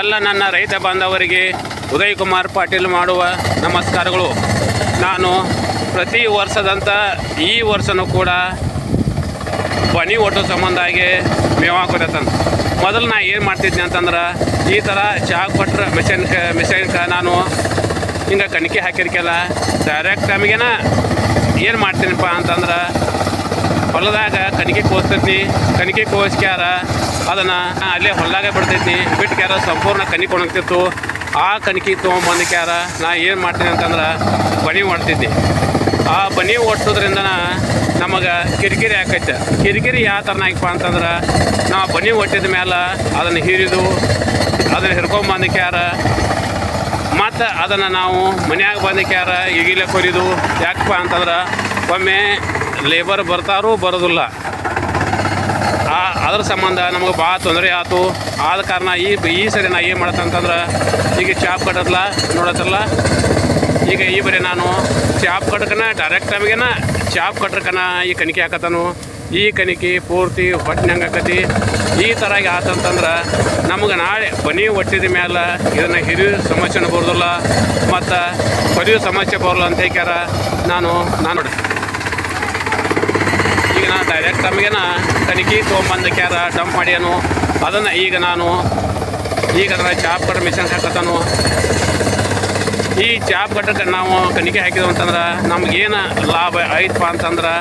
ಎಲ್ಲ ನನ್ನ ರೈತ ಬಾಂಧವರಿಗೆ ಉದಯ್ ಕುಮಾರ್ ಪಾಟೀಲ್ ಮಾಡುವ ನಮಸ್ಕಾರಗಳು. ನಾನು ಪ್ರತಿ ವರ್ಷದಂತ ಈ ವರ್ಷನೂ ಕೂಡ ಬನಿ ಒಟ್ಟು ಸಂಬಂಧಾಗಿ ಮೇವು ಹಾಕೋದತ್ತಂತ ಮೊದಲು ನಾನು ಏನು ಮಾಡ್ತಿದ್ದೆ ಅಂತಂದ್ರೆ ಈ ಥರ ಚಹಾ ಕೊಟ್ರೆ ಮಿಷನ್ ಕ ನಾನು ಹಿಂಗೆ ಕಣಿಕೆ ಹಾಕಿರ್ಕೆಲ್ಲ ಡೈರೆಕ್ಟ್ ನಮಗೇನ ಏನು ಮಾಡ್ತೀನಪ್ಪ ಅಂತಂದ್ರೆ ಹೊಲದಾಗ ಕಣಿಕೆ ಕೋಸ್ತೈತಿ ಕಣಿಕೆ ಕೋಸ್ಕ್ಯಾರ ಅದನ್ನು ಅಲ್ಲೇ ಹೊಲದಾಗ ಬಿಡ್ತೈತಿ ಬಿಟ್ಕ್ಯಾರ ಸಂಪೂರ್ಣ ಕಣಿ ಕೊಣಕ್ತಿತ್ತು ಆ ಕಣಿಕೆ ತೊಗೊಂಬಂದಕ್ಯಾರ ನಾ ಏನು ಮಾಡ್ತೀನಿ ಅಂತಂದ್ರೆ ಬನಿ ಮಾಡ್ತಿದ್ದೆ ಆ ಬನಿ ಒಟ್ಟೋದ್ರಿಂದ ನಮಗೆ ಕಿರಿಕಿರಿ ಆಕೈತೆ. ಕಿರಿಕಿರಿ ಯಾವ ಥರನಾಗಪ್ಪ ಅಂತಂದ್ರೆ ನಾವು ಬನಿ ಒಟ್ಟಿದ ಮೇಲೆ ಅದನ್ನು ಹಿರಿದು, ಅದನ್ನು ಹಿಡ್ಕೊಂಬಂದಕ್ಯಾರ ಮತ್ತು ಅದನ್ನು ನಾವು ಮನ್ಯಾಗ ಬಂದಕ್ಯಾರ ಈಗಿಲ್ಲೇ ಕೊರಿದು ಯಾಕಪ್ಪ ಅಂತಂದ್ರೆ ಒಮ್ಮೆ ಲೇಬರ್ ಬರ್ತಾರೋ ಬರೋದಿಲ್ಲ. ಅದ್ರ ಸಂಬಂಧ ನಮಗೆ ಭಾಳ ತೊಂದರೆ ಆಯ್ತು. ಆದ ಕಾರಣ ಈ ಈ ಸರಿ ನಾ ಏನು ಮಾಡತ್ತಂತಂದ್ರೆ ಈಗ ಚಾಪ್ ಕಟ್ಟದ್ಲ, ನೋಡತ್ತಲ್ಲ? ಈಗ ಈ ಬರೀ ನಾನು ಚಾಪ್ ಕಟ್ಟಕನ ಡೈರೆಕ್ಟ್ ಟೈಮ್ಗೆನ ಚಾಪ್ ಕಟ್ರಕನ ಈ ಕಣಿಕೆ ಹಾಕತ್ತಾನು. ಈ ಕಣಿಕೆ ಪೂರ್ತಿ ಹೊಟ್ಟಿನಂಗೆ ಆಕತಿ. ಈ ಥರ ಆತಂತಂದ್ರೆ ನಮಗೆ ನಾಳೆ ಬನಿ ಒಟ್ಟಿದ ಮೇಲೆ ಇದನ್ನು ಹಿರಿಯ ಸಮಸ್ಯೆನೂ ಬರೋದಿಲ್ಲ ಮತ್ತು ಕೊರಿಯೋ ಸಮಸ್ಯೆ ಬರೋಲ್ಲ ಅಂತ ಹೇಳ್ಯಾರ ನಾನು ನಾನು ಈಗ ನಾನು ಡೈರೆಕ್ಟ್ ನಮಗೇನ ತನಿಖೆ ತೊಗೊಂಬಂದು ಕ್ಯಾರ ಡಂಪ್ ಮಾಡ್ಯಾನು. ಅದನ್ನು ಈಗ ನಾನು, ಈಗ ಅದರ ಚಾಪ್ ಕಟ್ಟ ಮಿಷನ್ ಹಾಕತ್ತಾನು. ಈ ಚಾಪ್ ಕಟ್ಟಕ್ಕೆ ನಾವು ಕಣಿಕೆ ಹಾಕಿದ್ವು ಅಂತಂದ್ರೆ ನಮಗೇನು ಲಾಭ ಐತಪ್ಪ ಅಂತಂದ್ರೆ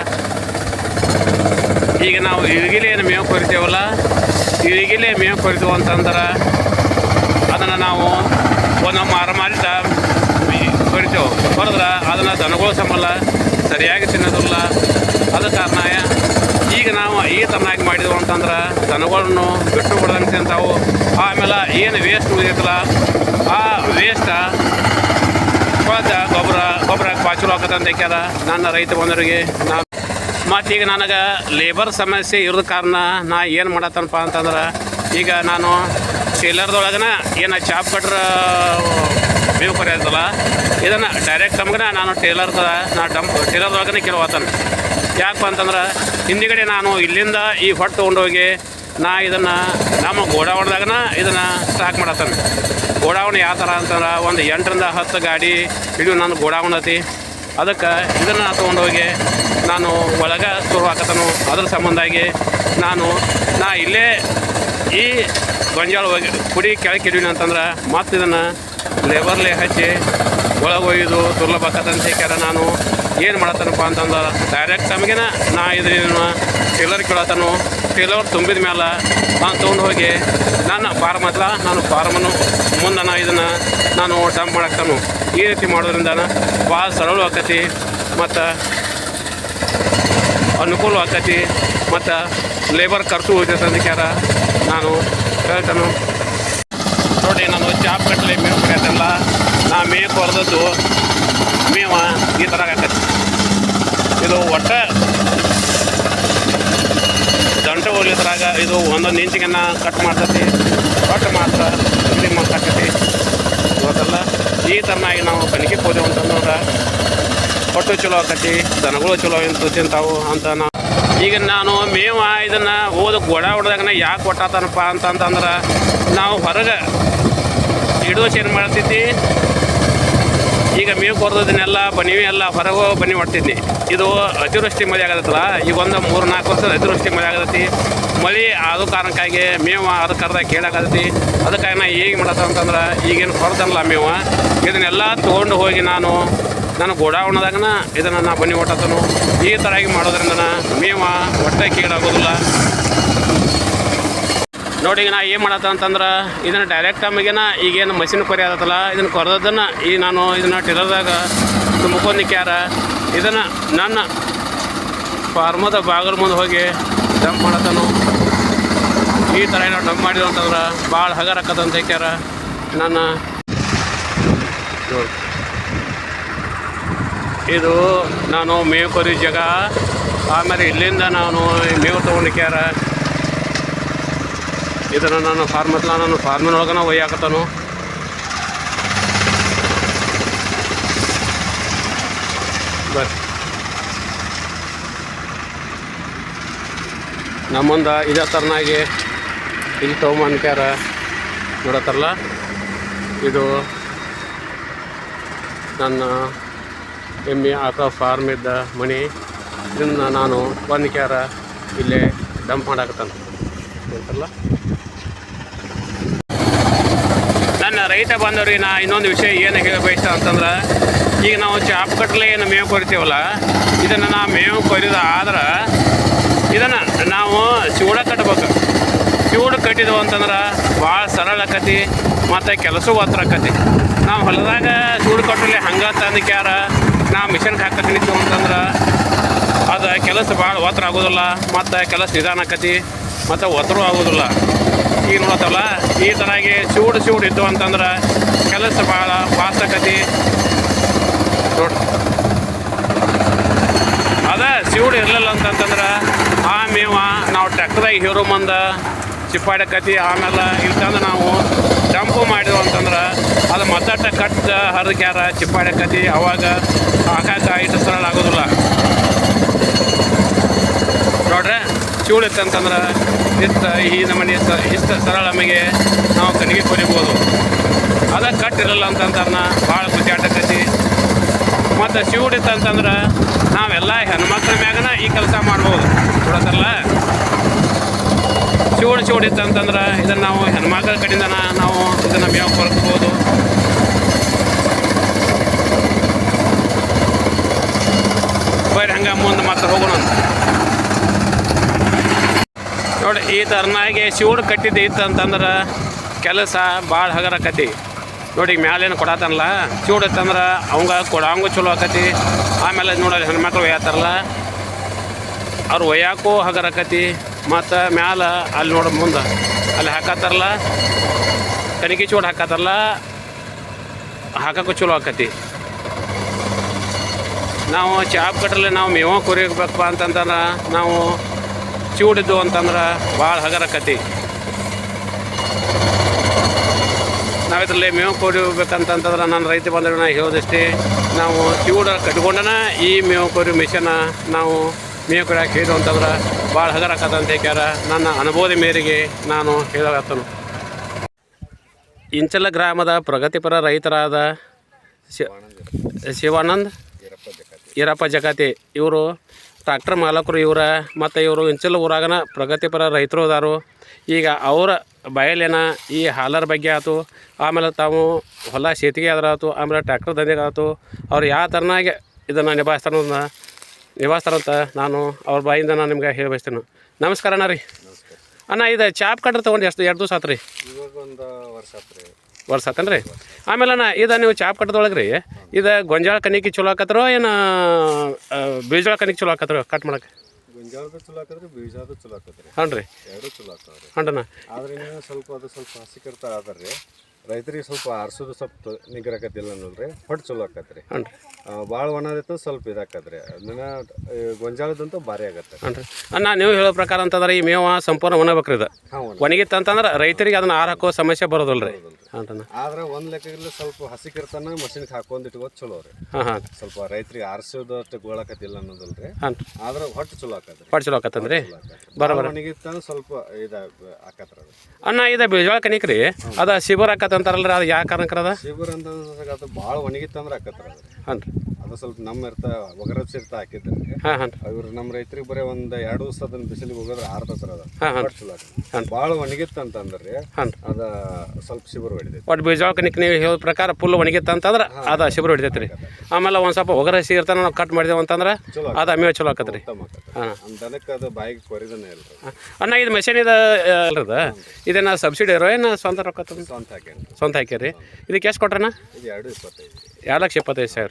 ಈಗ ನಾವು ಇಳಗಿಲೇನು ಮೇವು ಕೊರಿತೇವಲ್ಲ ಇಳಿಗಿಲೆ ಮೇವು ಕೊರಿತೇವೆ ಅಂತಂದ್ರೆ ಅದನ್ನು ನಾವು ಒಂದು ಮಾರಮಾರಿತ ಕೊರಿತೇವೆ. ಹೊರದ್ರೆ ಅದನ್ನು ದನಗಳು ಸಂಬಳ ಸರಿಯಾಗಿ ತಿನ್ನೋದಿಲ್ಲ. ಅದ ಕಾರಣ ಈಗ ನಾವು ಈ ಥರನಾಗಿ ಮಾಡಿದ್ವು ಅಂತಂದ್ರೆ ದನಗಳನ್ನು ಬಿಟ್ಟು ಬಿಡ್ದಂಗೆ ತಿಂತಾವು ಆಮೇಲೆ ಏನು ವೇಸ್ಟ್ ಉಳಿದಿತ್ತಲ್ಲ ಆ ವೇಸ್ಟ ಗೊಬ್ಬರ ಗೊಬ್ಬರ ಪಾಚಲು ಹಾಕತ್ತಂತ ಹೇಳ್ಯಾರ ನನ್ನ ರೈತ ಬಂದವರಿಗೆ. ನಾ ಈಗ ನನಗೆ ಲೇಬರ್ ಸಮಸ್ಯೆ ಇರೋದ ಕಾರಣ ನಾ ಏನು ಮಾಡತ್ತನಪ್ಪ ಅಂತಂದ್ರೆ, ಈಗ ನಾನು ಟೇಲರ್ದೊಳಗನ ಏನು ಚಾಪ್ ಕಟ್ರ ಮೇವು ಕೊರಿಯೋದಲ್ಲ ಇದನ್ನು ಡೈರೆಕ್ಟ್ ನಮ್ಗೆ ನಾನು ಟೇಲರ್ದ ನಾ ಡಂಪ್ ಟೇಲರ್ದೊಳಗ ಕೆಲವತ್ತಾನೆ ಯಾಕಪ್ಪ ಅಂತಂದ್ರೆ ಹಿಂದಿಗಡೆ ನಾನು ಇಲ್ಲಿಂದ ಈ ಹೊಟ್ಟು ತೊಗೊಂಡೋಗಿ ನಾ ಇದನ್ನು ನಮ್ಮ ಗೋಡಾವಣದಾಗನ ಇದನ್ನು ಸ್ಟಾಕ್ ಮಾಡತ್ತಾನೆ. ಗೋಡಾವಣೆ ಯಾವ ಥರ ಅಂತಂದ್ರೆ ಒಂದು ಎಂಟರಿಂದ ಹತ್ತು ಗಾಡಿ ಇಡೀ ನನ್ನ ಗೋಡಾವಣ ಐತಿ ಅದಕ್ಕೆ ಇದನ್ನು ತೊಗೊಂಡೋಗಿ ನಾನು ಒಳಗೆ ಶುರು ಹಾಕತನು ಅದ್ರ ಸಂಬಂಧಾಗಿ ನಾನು, ನಾ ಇಲ್ಲೇ ಈ ಗೊಂಜಾಳ ಹೋಗಿ ಕುಡಿ ಕೆಳಗೆ ಇಡೀನಿ ಅಂತಂದ್ರೆ ಮತ್ತೆ ಇದನ್ನು ಲೇಬರ್ಲೆ ಹಚ್ಚಿ ಒಳಗೆ ಒಯ್ದು ದುರ್ಲಭ ಹೇಳ್ಯಾರ ನಾನು. ಏನು ಮಾಡತ್ತನಪ್ಪ ಅಂತಂದ್ರೆ. ಡೈರೆಕ್ಟ್ ನಮಗೇನ ನಾ ಇದ್ರೇನು ಟೇಲರ್ ಕೇಳತ್ತನು. ಟೇಲರ್ ತುಂಬಿದ ಮೇಲೆ ನಾನು ತೊಗೊಂಡು ಹೋಗಿ ನನ್ನ ಫಾರ್ಮ್ ಹತ್ರ ನಾನು ಫಾರ್ಮನ್ನು ಮುಂದೆ ನಾ ಇದನ್ನು ನಾನು ಡಂಪ್ ಮಾಡಾಕ್ತಾನು. ಈ ರೀತಿ ಮಾಡೋದ್ರಿಂದ ಭಾಳ ಸರಳ ಆಕತಿ ಮತ್ತು ಅನುಕೂಲ ಆಕತಿ ಮತ್ತು ಲೇಬರ್ ಖರ್ಚು ಉಳಿತೈತೆ ಅದಕ್ಕಾರ ನಾನು ಹೇಳ್ತಾನು. ನೋಡಿ ನಾನು ಚಾಪ್ ಕಟ್ಲೆ ಮೇಲೆ ಕೊಡೋದಲ್ಲ ನಾ ಮೇವು ಕೊರ್ದದ್ದು ಮೇವ ಈ ಥರ ಆಕತಿ ಇದು ಒಟ್ಟ ದಂಟ ಹೋಗ್ಲಿದ್ರಾಗ ಇದು ಒಂದೊಂದು ಇಂಚಿಗೆನ ಕಟ್ ಮಾಡ್ತೈತಿ. ಕಟ್ ಮಾತ್ರ ಇಲ್ಲಿ ಮಾತಾಕತಿ ಇವತ್ತೆಲ್ಲ ಈ ಥರನಾಗಿ ನಾವು ಕಣಿಕೆ ಹೋದೆವು ಅಂತಂದ್ರೆ ಒಟ್ಟು ಚಲೋ ಆಕತಿ ದನಗಳು ಚಲೋ ಅಂತ ತಿಂತಾವು ಅಂತ ನಾವು ಈಗ ನಾನು ಮೇವ ಇದನ್ನು ಹೋದ ಗೋಡ ಹೊಡೆದಾಗನ ಯಾಕೆ ಕೊಟ್ಟಾತನಪ್ಪ ಅಂತಂತಂದ್ರೆ ನಾವು ಹೊರಗೆ ಇಡೋ ಶೇರ್ ಮಾಡ್ತೈತಿ ಈಗ ಮೇವು ಕೊರ್ದದನ್ನೆಲ್ಲ ಬನ್ನಿ, ಎಲ್ಲ ಹೊರಗೆ ಬನ್ನಿ ಮಾಡ್ತಿದ್ದೆ ಇದು ಅತಿವೃಷ್ಟಿ ಮಳೆ ಆಗತ್ತಲ್ಲ, ಈಗ ಒಂದು ಮೂರು ನಾಲ್ಕು ವರ್ಷದ ಅತಿವೃಷ್ಟಿ ಮಳೆ ಆಗತ್ತೆ ಮಳೆ ಆದ ಕಾರಣಕ್ಕಾಗಿ ಮೇವು ಅದು ಕರ್ದಾಗ ಕೇಳಾಕತ್ತೈತಿ. ಅದಕ್ಕಾಗಿ ನಾ ಹೇಗೆ ಮಾಡತ್ತ ಅಂತಂದ್ರೆ, ಈಗೇನು ಹೊರತನಲ್ಲ ಮೇವು, ಇದನ್ನೆಲ್ಲ ತೊಗೊಂಡು ಹೋಗಿ ನಾನು ನಾನು ಗೋಡಾವಣದಾಗನ ಇದನ್ನು ನಾ ಬನ್ನಿ ಹೊಟ್ಟತನು ಈ ಥರ ಆಗಿ ಮಾಡೋದ್ರಿಂದ ಮೇವ ಹೊಟ್ಟೆ ಕೀಡಾಗೋದಿಲ್ಲ ನೋಡಿ ನಾ ಏನು ಮಾಡತ್ತ ಅಂತಂದ್ರೆ, ಇದನ್ನು ಡೈರೆಕ್ಟ್ ನಮಗೇನ ಈಗೇನು ಮಷಿನ್ ಕೊರಿ ಆಗತ್ತಲ್ಲ, ಇದನ್ನು ಕೊರೆದನ್ನು ಈ ನಾನು ಇದನ್ನು ಟಿಲರ್ದಾಗ ತುಂಬ್ಕೊಂಡಿಕ್ಯಾರ ಇದನ್ನು ನನ್ನ ಫಾರ್ಮದ ಬಾಗಲ ಮುಂದೆ ಹೋಗಿ ಡಂಪ್ ಮಾಡತ್ತನು. ಈ ಥರ ಏನೋ ಡಂಪ್ ಮಾಡಿದ್ರು ಅಂತಂದ್ರೆ ಭಾಳ ಹಗರ ಹಾಕತ್ತಂತ ಹೇಳ್ಯಾರ ನನ್ನ. ಇದು ನಾನು ಮೇವು ಕೊರಿ ಜಾಗ, ಆಮೇಲೆ ಇಲ್ಲಿಂದ ನಾನು ಮೇವು ತೊಗೊಂಡಿಕ್ಯಾರ ಇದನ್ನು ನಾನು ಫಾರ್ಮ್ ಹತ್ರ ನಾನು ಫಾರ್ಮಿನೊಳಗನ ಒಯ್ಯಾಕತ್ತಾನು. ಬರ್ರಿ. ನಮ್ಮ ಮುಂದೆ ಇದೇ ಥರನಾಗಿ ಇಲ್ಲಿ ತಗೊಂಬನ್ಕ್ಯಾರ ನೋಡತ್ತಾರಲ್ಲ ಇದು ನನ್ನ ಎಮ್ಮೆ ಆಕಳ ಫಾರ್ಮ್ ಇದ್ದ ಮಣಿ ಇದನ್ನು ನಾನು ಒಂದು ಕ್ಯಾರ ಇಲ್ಲೇ ಡಂಪ್ ಮಾಡಾಕತ್ತಾನ. ಅಂತಲ್ಲ ರೈತ ಬಾಂಧವ್ರಿಗೆ ನಾ ಇನ್ನೊಂದು ವಿಷಯ ಏನು ಹೇಳಬೇಕು ಅಂತಂದ್ರೆ, ಈಗ ನಾವು ಚಾಪ್ ಕಟ್ಲೆ ಏನು ಮೇವು ಕೊರಿತೀವಲ್ಲ ಇದನ್ನು ನಾ ಮೇವು ಕೊರಿದ ಆದ್ರೆ ಇದನ್ನು ನಾವು ಚೂಡ ಕಟ್ಬೇಕು. ಚೂಡ ಕಟ್ಟಿದ್ವು ಅಂತಂದ್ರೆ ಭಾಳ ಸರಳ ಆಕತಿ, ಮತ್ತು ಕೆಲಸವೂ ಹತ್ರ ಆಕತಿ. ನಾವು ಹೊಲದಾಗ ಚೂಡು ಕಟ್ಟಲೆ ಹಂಗೆ ತಂದು ಕ್ಯಾರ ನಾವು ಮಿಷನ್ಗೆ ನಿಂತು ಅಂತಂದ್ರೆ ಅದು ಕೆಲಸ ಭಾಳ ಒತ್ತರ ಆಗೋದಿಲ್ಲ, ಮತ್ತು ಕೆಲಸ ನಿಧಾನ ಆಕತಿ, ಮತ್ತು ಒತ್ತರೂ ಆಗೋದಿಲ್ಲ. ಈಗ ನೋಡತ್ತಲ್ಲ ಈ ಥರಾಗಿ ಚೂಡು ಚೂಡು ಇದ್ದು ಅಂತಂದ್ರೆ ಕೆಲಸ ಭಾಳ ಫಾಸ್ಟ್ ಆಕತಿ. ನೋಡಿ. ಅದ ಸೀಡ್ ಇರಲಿಲ್ಲ ಅಂತಂತಂದ್ರೆ, ಆ ಮೇವ ನಾವು ಟ್ರ್ಯಾಕ್ಟ್ರಾಗಿ ಹೀರೋ ಮುಂದೆ ಚಿಪ್ಪಾಡಕತಿ, ಆಮೇಲೆ ಇಲ್ಕಂದ್ರೆ ನಾವು ಡಂಪು ಮಾಡಿದ್ವು ಅಂತಂದ್ರೆ, ಅದು ಮತ್ತಟ್ಟ ಕಟ್ಟ ಹರಿದ್ಯಾರ, ಚಿಪ್ಪಾಡಕತಿ, ಅವಾಗ ಹಾಕಾಕ ಇಟ್ಟು ಸರಳ ಆಗೋದಿಲ್ಲ. ನೋಡ್ರೆ ಚೂಳು ಇತ್ತಂತಂದ್ರೆ ಇಷ್ಟ ಈ ನಮ್ಮನೆ ಸ ಇಷ್ಟ ಸರಳ ನಮಗೆ ನಾವು ಕಣಿಗೆ ಕೊರಿಬೋದು. ಅದ ಕಟ್ಟಿರಲ್ಲ ಅಂತಂದ್ರೆ ಭಾಳ ಖುಷಿ ಮತ್ತು ಶಿವುಡ್ ಇತ್ತಂತಂದ್ರೆ ನಾವೆಲ್ಲ ಹೆಣ್ಮಕ್ಳ ಮ್ಯಾಗನ ಈ ಕೆಲಸ ಮಾಡ್ಬೋದು. ನೋಡತ್ತಲ್ಲ ಚೂಡು ಇತ್ತು ಅಂತಂದ್ರೆ ಇದನ್ನು ನಾವು ಹೆಣ್ಮಕ್ಳ ಕಡೆಯಿಂದ ನಾವು ಇದನ್ನು ಮೇವು ಕೊರಕ್ಬೋದು ಬರ್ರಿ ಹಂಗೆ ಮುಂದೆ ಮತ್ತೆ ಹೋಗೋಣ. ನೋಡಿ, ಈ ಥರನಾಗಿ ಶಿವಡು ಕಟ್ಟಿದ್ದು ಇತ್ತು ಅಂತಂದ್ರೆ ಕೆಲಸ ಭಾಳ ಹಗರಕತಿ ನೋಡಿ, ಮ್ಯಾಲೇನು ಕೊಡತ್ತನಲ್ಲ ಶಿವಡು ಇತ್ತಂದ್ರೆ ಅವಂಗ ಕೊಡಂಗೂ ಚಲೋ ಆಕತಿ. ಆಮೇಲೆ ನೋಡಿ ಹೆಣ್ಮಕ್ಳು ಒಯ್ಯತ್ತಾರಲ್ಲ ಅವ್ರು ಒಯ್ಯಾಕೂ ಹಗರಕತಿ ಮತ್ತು ಮ್ಯಾಲ ಅಲ್ಲಿ ನೋಡ ಮುಂದೆ, ಅಲ್ಲಿ ಹಾಕತ್ತಾರಲ್ಲ ಕಣಿಕೆ ಚೂಡ್ ಹಾಕತ್ತಾರಲ್ಲ ಹಾಕಕ್ಕೂ ಚಲೋ ಆಕತಿ. ನಾವು ಚಾಪ್ ಕಟ್ರಲ್ಲಿ ನಾವು ಮೇವ ಕುರಿಬೇಕಪ್ಪ ಅಂತಂದ್ರೆ ನಾವು ಚೂಡಿದ್ದು ಅಂತಂದ್ರೆ ಭಾಳ ಹಗರಕತಿ. ನಾವು ಇದರಲ್ಲಿ ಮೇವು ಕೊಡಿಬೇಕಂತಂತಂದ್ರೆ ನಾನು ರೈತ ಬಂದ್ರೆ ನಾ ಹೇಳೋದಷ್ಟೇ, ನಾವು ಚೂಡ ಕಟ್ಕೊಂಡನ ಈ ಮೇವು ಕೊರಿ ಮಿಷನ ನಾವು ಮೇವು ಕೊಡಕ್ಕೆ ಹೇಳಿದ್ರು ಅಂತಂದ್ರೆ ಭಾಳ ಹಗರಕತ್ತ ಅಂತ ಹೇಳ್ಯಾರ ನನ್ನ ಅನುಭವದ ಮೇರೆಗೆ ನಾನು ಹೇಳಕತ್ತನು. ಇಂಚಲ ಗ್ರಾಮದ ಪ್ರಗತಿಪರ ರೈತರಾದ ಶಿವಾನಂದ್, ಈರಪ್ಪ ಜಗತಿ ಇವರು ಟ್ರಾಕ್ಟರ್ ಮಾಲಕರು ಇವರ ಮತ್ತು ಇವರು ಇಂಚಲ ಊರಾಗನ ಪ್ರಗತಿಪರ ರೈತರು ಅದಾರು. ಈಗ ಅವರ ಬಯಲೇನ ಈ ಹಾಲರ್ ಬಗ್ಗೆ ಆಯ್ತು ಆಮೇಲೆ ತಾವು ಹೊಲ ಸೇತಿಗೆ ಆದ್ರೆ ಆಯ್ತು ಆಮೇಲೆ ಟ್ರ್ಯಾಕ್ಟರ್ ದಂಧೆಗೆ ಆಯ್ತು ಅವ್ರು ಯಾವ ಥರನಾಗೆ ಇದನ್ನು ನಿಭಾಯಿಸ್ತಾರ ನಿಭಾಯಿಸ್ತಾರಂತ ನಾನು ಅವ್ರ ಬಾಯಿಂದ ನಾನು ನಿಮ್ಗೆ ಹೇಳಿ ಬಯಸ್ತೇನೆ ನಮಸ್ಕಾರ ಅಣ್ಣ ರೀ. ಅಣ್ಣ ಇದು ಚಾಪ್ ಕಟ್ರ್ ತೊಗೊಂಡು ಎಷ್ಟು ಎರಡು ದಿವಸ ಆತು ರೀ ಒಂದು ವರ್ಷ ಆತನ ರೀ? ಆಮೇಲೆ ಅಣ್ಣ ಇದು ನೀವು ಚಾಪ್ ಕಟ್ಟದೊಳಗೆ ರೀ ಇದು ಗೊಂಜಾಳ ಕಣಿಕೆ ಚಲೋ ಆಕತ್ರೋ ಏನು ಬೀಜಾಳ ಕನಿಕ್ ಚಲೋ ಹಾಕತ್ರ ಕಟ್ ಮಾಡಕ್ಕೆ ಗೊಂಜಾಳದ ಚಲೋ ಆಕತ್ರಿ ಬೀಜದ ಚಲೋ ಹಾಕತ್ರಿ. ಹ್ಞೂ ರೀ ಎರಡು ಚಲೋ ಆಕವ್ರಿ ಹಂಡನ ಆದ್ರೆ ನೀವು ಸ್ವಲ್ಪ ಅದು ಸ್ವಲ್ಪ ಹಸಿಕರ್ತ ಆದ್ರಿ ರೈತರಿಗೆ ಸ್ವಲ್ಪ ಆರ್ಸೋದು ಸ್ವಲ್ಪ ನಿಗ್ರಹಕತ್ತಿಲ್ಲ ಅನ್ನೋಲ್ರಿ. ಹೊಟ್ಟು ಚಲೋ ಆಕತ್ರಿ ಭಾಳ ಒಣದಿತ್ತು ಸ್ವಲ್ಪ ಇದಾಕತ್ರಿ ಅದನ್ನ ಗೊಂಜಾಳದಂತೂ ಭಾರಿ ಆಗತ್ತೆ. ಅಣ್ಣ ನೀವು ಹೇಳೋ ಪ್ರಕಾರ ಅಂತಂದ್ರೆ ಈ ಮೇವ ಸಂಪೂರ್ಣ ಒಣಬೇಕ್ರಿ ಇದು. ಒಣಗಿತ್ತಂತಂದ್ರೆ ರೈತರಿಗೆ ಅದನ್ನ ಆರು ಹಾಕೋ ಸಮಸ್ಯೆ ಬರೋದಿಲ್ಲ ರೀ ಆದ್ರೆ ಒಂದ್ ಲೆಕ್ಕದಲ್ಲಿ ಸ್ವಲ್ಪ ಹಸಿಕಿರ್ತಾನ ಮಷಿನ್ ಹಾಕೊಂಡ್ ಇಟ್ಕೋದ್ ಚಲೋ ರೀ. ಸ್ವಲ್ಪ ರೈತರಿಗೆ ಆರಿಸೋದಷ್ಟು ಗೋಳಕತ್ತಿಲ್ಲ ಅನ್ನೋದಲ್ರಿ. ಆದ್ರೆ ಹೊಟ್ಟು ಚಲೋ ಆಕತ್ರಿ. ಪಾಟ್ ಚಲೋ ಆಕತ್ತಂದ್ರಿ? ಬರೋಬರ್ ಒಣಗಿತ್ತಾನ ಸ್ವಲ್ಪ ಇದ ಆಕತ್ರ ಅದು. ಅಣ್ಣ ಇದ ಬೇಜಾಳ ಕನಿಕ್ರಿ. ಅದ ಅದು ಶಿಬರ್ ಆಕತ್ತ ಅಂತಾರಲ್ರಿ ಅದು ಯಾವ ಕಾರಣಕ್ಕದ ಶಿಬಿರ ಅಂತ ಅದು ಭಾಳ ಒಣಗಿತ್ತಂದ್ರೆ ಆಕತ್ರ ಅದು. ಹಾಂ ರೀ ಅದು ಸ್ವಲ್ಪ ನಮ್ಮ ಇರ್ತ ಒಗರಸ್ ಇರ್ತ ಹಾಕಿದ್ರಿ. ಹಾಂ ಹಾಂ ಇವ್ರು ನಮ್ಮ ರೈತರಿಗೆ ಬರೀ ಒಂದು ಎರಡು ದಿವಸ ಅದನ್ನ ಬಿಸಿಲಿಗೆ ಹೋಗೋದ್ರೆ ಆರ್ತತ್ರ ಅದು. ಹಾಂ ಹಾಂ ಚಲೋ ಭಾಳ ಒಣಗಿತ್ತು ಅಂತಂದ್ರೆ ಹಾಂ ಅದ ಸ್ವಲ್ಪ ಶಿಬಿರ ಹೊಡಿದೈತಿ ಒಟ್ಟು ಬೀಜಾಳ ನಿಕ್ ನೀವು ಹೇಳೋ ಪ್ರಕಾರ ಫುಲ್ ಒಣಗಿತ್ತು ಅಂತಂದ್ರೆ ಅದು ಶಿಬರ್ ಹೊಡಿತೈತೆ ರೀ ಆಮೇಲೆ ಒಂದು ಸ್ವಲ್ಪ ಒಗರ ಇರ್ತಾನೆ ನಾವು ಕಟ್ ಮಾಡಿದೆವು ಅಂತಂದ್ರೆ ಅದು ಮೇವು ಚಲೋ ಆಕತ್ರಿ. ಆಕತ್ರಿ. ಹಾಂ. ದನಕ್ಕೆ ಅದು ಬಾಯಿಗೆ ಕೊರಿದನೇ ಇಲ್ಲ ಅಣ್ಣ ಇದು ಮೆಷಿನ್ ಇದು ಅಲ್ರದ? ಇದೇನ ಸಬ್ಸಿಡಿ ಇರೋ ಏನು ಸ್ವಂತ ರೊಕ್ಕ ಸ್ವಂತ ಹಾಕ್ಯಾರ ಸ್ವಂತ ಹಾಕ್ಯಾರಿ. ಇದಕ್ಕೆ ಎಷ್ಟು ಕೊಟ್ರಣ್ಣ? ಇದು ಎರಡು ಇಪ್ಪತ್ತೈದು. ಎರಡು ಲಕ್ಷ ಇಪ್ಪತ್ತೈದು ಸಾವಿರ.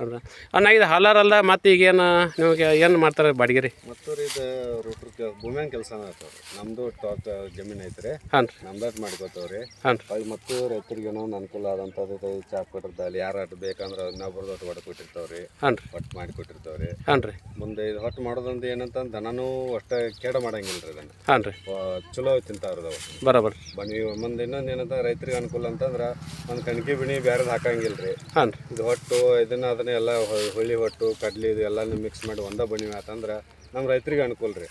ಹೌದಾ? ಅಣ್ಣ ಇದು ಹಾಲಾರಲ್ಲ ಮತ್ತು ಈಗೇನು ನಿಮಗೆ ಏನು ಮಾಡ್ತಾರೆ ಬಾಡಿಗೆ ರೀ ಮತ್ತು ಇದು ರೂಟ್ರ್ ಭೂಮಿಯಾನ ಕೆಲಸ ನಮ್ಮದು ಟಾಪ್ ಜಮೀನ್ ಐತ್ರಿ. ಹಾಂ ರೀ. ನಮ್ದಾಟ್ ಮಾಡ್ಕೋತಾವ್ರಿ ಹಾಂ ರೀ. ಹೊಳ್ಳಿ ಮತ್ತು ರೈತರಿಗೆ ಏನೋ ಅನುಕೂಲ ಆದಂಥದ್ದು ಚಾಪ್ ಕೊಟ್ಟಿರ್ತಾವಲ್ಲಿ ಯಾರು ಅಟ್ ಬೇಕಂದ್ರೆ ಇನ್ನೊಬ್ರದ್ದು ಒಟ್ಟು ಹೊಡೆ ಕೊಟ್ಟಿರ್ತಾವ್ರಿ. ಹಾಂ ರೀ. ಒಟ್ಟು ಮಾಡಿ ಕೊಟ್ಟಿರ್ತಾವ್ರಿ. ಹಾಂ ರೀ. ಮುಂದೆ ಇದು ಹೊಟ್ಟು ಮಾಡೋದಂದ್ರೆ ಏನಂತ ದನನೂ ಅಷ್ಟೇ ಕೇಡ ಮಾಡಂಗಿಲ್ಲ ರೀ ಅದನ್ನು. ಹಾಂ ರೀ. ಚಲೋ ತಿಂತಾವ್ರದವು ಬರೋಬರ್. ಬನ್ನಿ ಮುಂದೆ ಇನ್ನೊಂದು ಏನಂತ ರೈತರಿಗೆ ಅನುಕೂಲ ಅಂತಂದ್ರೆ ಒಂದು ಕಣಕಿ ಬಿಣಿ ಬೇರೆದು ಹಾಕಂಗಿಲ್ಲ ರೀ ಹಾಂ ರೀ. ಇದು ಹೊಟ್ಟು ಇದನ್ನ ಅದನ್ನ ಎಲ್ಲ ಹುಳಿ ಹೊಟ್ಟು ಕಡ್ಲಿ ಇದು ಎಲ್ಲನೂ ಮಿಕ್ಸ್ ಮಾಡಿ ಒಂದೇ ಬಣಿ ಆತಂದ್ರೆ ನಮ್ಮ ರೈತರಿಗೆ ಅನುಕೂಲ ರೀ.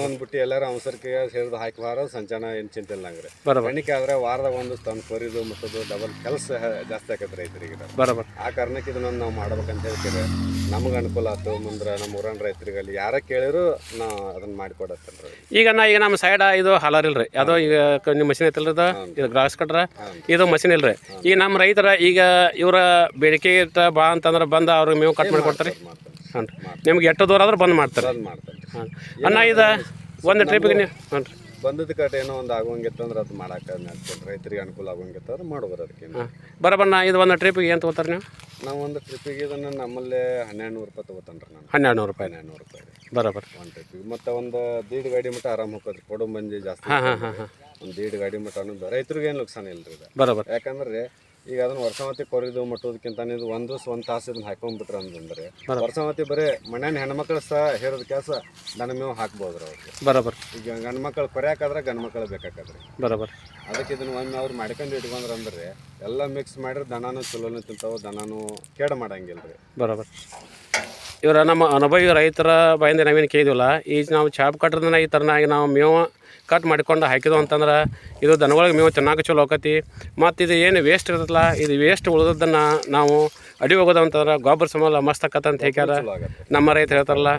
ಅಂದ್ಬಿಟ್ಟು ಎಲ್ಲರೂ ಅವಸರಕ್ಕೆ ಸೇರಿದ ಹಾಕಿ ವಾರ ಸಂಚಾನ ಏನು ಚಿಂತೆ ಇಲ್ಲಂಗ್ರಿ ರೀ ಎಣಿಕೆ ಆದ್ರೆ ವಾರದ ಒಂದು ತಂದು ಕೊರಿದು ಮತ್ತದು ಡಬಲ್ ಕೆಲಸ ಜಾಸ್ತಿ ಆಕೈತೆ ರೈತರಿಗೆ. ಬರೋಬರ್. ಆ ಕಾರಣಕ್ಕೆ ಇದನ್ನ ನಾವು ಮಾಡ್ಬೇಕಂತ ಹೇಳ್ತೀವಿ ನಮಗೆ ಅನುಕೂಲ ಆಯ್ತು ಮುಂದ್ರೆ ನಮ್ಮ ಊರನ್ ರೈತರಿಗೆ ಅಲ್ಲಿ ಯಾರ ಕೇಳಿದ್ರು ನಾವು ಅದನ್ನ ಮಾಡಿಕೊಡತ್ತೇನೆ ರೀ ಈಗ ನಾ ಈಗ ನಮ್ಮ ಸೈಡ ಇದು ಹಲಾರ್ ಇಲ್ರಿ. ಅದು ಈಗ ನಿಮ್ಮ ಮಷಿನ್ ಐತಲ್ರಿ ಇದು? Grass cutter? ಇದು ಮಷಿನ್ ಇಲ್ರಿ. ಈಗ ನಮ್ಮ ರೈತರ ಈಗ ಇವರ ಬೇಡಿಕೆ ಬಾ ಅಂತಂದ್ರೆ ಬಂದು ಅವ್ರಿಗೆ ಮೇವು ಕಟ್ ಮಾಡಿ ಕೊಡ್ತಾರೆ? ಹಾಂ ರೀ. ನಿಮ್ಗೆ ಎಷ್ಟು ದೂರ ಆದ್ರೆ ಬಂದ್ ಮಾಡ್ತಾರೆ. ಬಂದ್ ಮಾಡ್ತಾರೆ. ಹಾಂ ಅಣ್ಣ ಇದು ಒಂದು ಟ್ರಿಪ್ಗೆ ನೀವು ಹಾಂ ರೀ. ಬಂದದ ಕಟ್ ಏನೋ ಒಂದು ಆಗೋಂಗಿತ್ತು ಅಂದ್ರೆ ಅದು ಮಾಡಕ್ಕೆ ರೈತರಿಗೆ ಅನುಕೂಲ ಆಗೋಂಗಿತ್ತು ಅಂದ್ರೆ ಮಾಡ್ಬೋದು ಅದಕ್ಕೆ. ಹಾಂ ಬರೋಬಣ್ಣ ಇದು ಒಂದು ಟ್ರಿಪ್ಗೆ ಏನು ತೊಗೋತಾರೆ ನೀವು? ನಾವು ಒಂದು ಟ್ರಿಪ್ಪಿಗೆ ಇದನ್ನು ನಮ್ಮಲ್ಲೇ ಹನ್ನೆರಡು ನೂರು ರೂಪಾಯಿ ತೊಗೋತಾನೆ ರೀ ನಾನು. ಹನ್ನೆರಡು ನೂರು ರೂಪಾಯಿ. ಹನ್ನೆರಡು ನೂರು ರೂಪಾಯಿ ರೀ. ಬರೋಬರ್. ಒಂದು ಟ್ರಿಪ್ಪಿಗೆ ಮತ್ತು ಒಂದು ದೀಡ್ ಗಾಡಿ ಮಟ್ಟ ಆರಾಮ್ ಕೊಡು ಮಂದಿ ಜಾಸ್ತಿ ಹಾಂ ಹಾಂ ಹಾಂ ಹಾಂ. ಒಂದು ದೀಡ್ ಗಾಡಿ ಮಟ್ಟ ಅನ್ನೋದು ರೈತರಿಗೆ ಏನು ನುಕ್ಸಾನ ಇಲ್ಲ ರೀ ಬರೋಬರ್. ಯಾಕಂದ್ರೆ ಈಗ ಅದನ್ನ ವರ್ಷಾವತಿ ಕೊರಿದು ಮಟ್ಟೋದಕ್ಕಿಂತ ಇದು ಒಂದು ಒಂದು ತಾಸು ಇದನ್ನ ಹಾಕೊಂಡ್ಬಿಟ್ರೆ ಅಂತಂದ್ರೆ ವರ್ಷಾವತಿ ಬರೀ ಮನ್ಯಾನ ಹೆಣ್ಮಕ್ಳು ಸಹ ಹೇರೋದ್ ಕೆಲಸ ದನ ಮೇವು ಹಾಕ್ಬೋದು ಅವ್ರಿಗೆ. ಬರೋಬರ್. ಈಗ ಗಂಡು ಮಕ್ಕಳು ಕೊರ್ಯಾಕಾದ್ರೆ ಗಂಡು ಮಕ್ಕಳು ಬರೋಬರ್. ಅದಕ್ಕೆ ಇದನ್ನ ಒಮ್ಮೆ ಅವ್ರು ಮಾಡ್ಕೊಂಡು ಇಟ್ಕೊಂಡ್ರ ಅಂದ್ರೆ ಎಲ್ಲ ಮಿಕ್ಸ್ ಮಾಡಿದ್ರೆ ದನನೂ ಚಲೋನು ತಿಂತಾವ ದನನೂ ಕೇಡ ಮಾಡಂಗಿಲ್ಲ ರೀ ಬರೋಬರ್. ಇವರ ನಮ್ಮ ಅನುಭವಿ ರೈತರ ಬಾಯಿಂದ ನಾವೇನು ಕೇಳಿದ್ವಲ್ಲ ಈ ನಾವು ಚಾಪ್ ಕಟ್ರದನ್ನ ಈ ಥರನಾಗಿ ನಾವು ಮೇವು ಕಟ್ ಮಾಡ್ಕೊಂಡು ಹಾಕಿದ್ವು ಅಂತಂದ್ರೆ ಇದು ದನಗಳಿಗೆ ಮೇವು ಚೆನ್ನಾಗಿ ಚಲೋ ಹೋಗತಿ ಮತ್ತು ಇದು ಏನು ವೇಸ್ಟ್ ಇರ್ತದಲ್ಲ ಇದು ವೇಸ್ಟ್ ಉಳಿದದ್ದನ್ನು ನಾವು ಅಡಿ ಹೋಗೋದು ಅಂತಂದ್ರೆ ಗೊಬ್ಬರ ಸಮಾಲ ಮಸ್ತ್ ಆಕತ್ತ ಅಂತ ಹೇಳ್ಯಾರ ನಮ್ಮ ರೈತ ಹೇಳ್ತಾರಲ್ಲ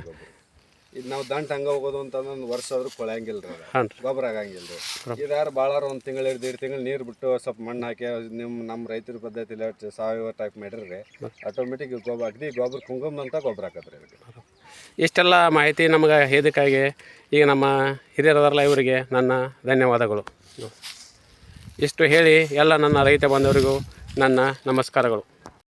ಇದು ನಾವು ದಂಟ್ ಹಂಗೆ ಹೋಗೋದು ಅಂತಂದ್ರೆ ಒಂದು ವರ್ಷ ಆದ್ರೂ ಕೊಳೆಯಂಗಿಲ್ಲ ರೀ ಅದು ಹಾಂ ರೀ ಗೊಬ್ಬರ ಆಗಂಗಿಲ್ಲ ರೀ ಇದು ಯಾರು ಭಾಳಾರ ಒಂದು ತಿಂಗಳು ಎರಡು ತಿಂಗಳು ನೀರು ಬಿಟ್ಟು ಸ್ವಲ್ಪ ಮಣ್ಣು ಹಾಕಿ ನಿಮ್ಮ ನಮ್ಮ ರೈತರ ಪದ್ಧತಿಲಿ ಸಾವಯವ ಟೈಪ್ ಮಾಡಿರಿ ಆಟೋಮೆಟಿಕ್ ಗೊಬ್ಬರ ಅಗದಿ ಗೊಬ್ಬರ ಕುಂಕುಮಂತ ಗೊಬ್ಬರ ಹಾಕತ್ರಿ ಅದಕ್ಕೆ. ಇಷ್ಟೆಲ್ಲ ಮಾಹಿತಿ ನಮಗೆ ಹೇದಕ್ಕಾಗಿ ಈಗ ನಮ್ಮ ಹಿರಿಯರದಾರಲ್ಲ ಇವರಿಗೆ ನನ್ನ ಧನ್ಯವಾದಗಳು. ಇಷ್ಟು ಹೇಳಿ ಎಲ್ಲ ನನ್ನ ರೈತ ಬಾಂಧವರಿಗೂ ನನ್ನ ನಮಸ್ಕಾರಗಳು.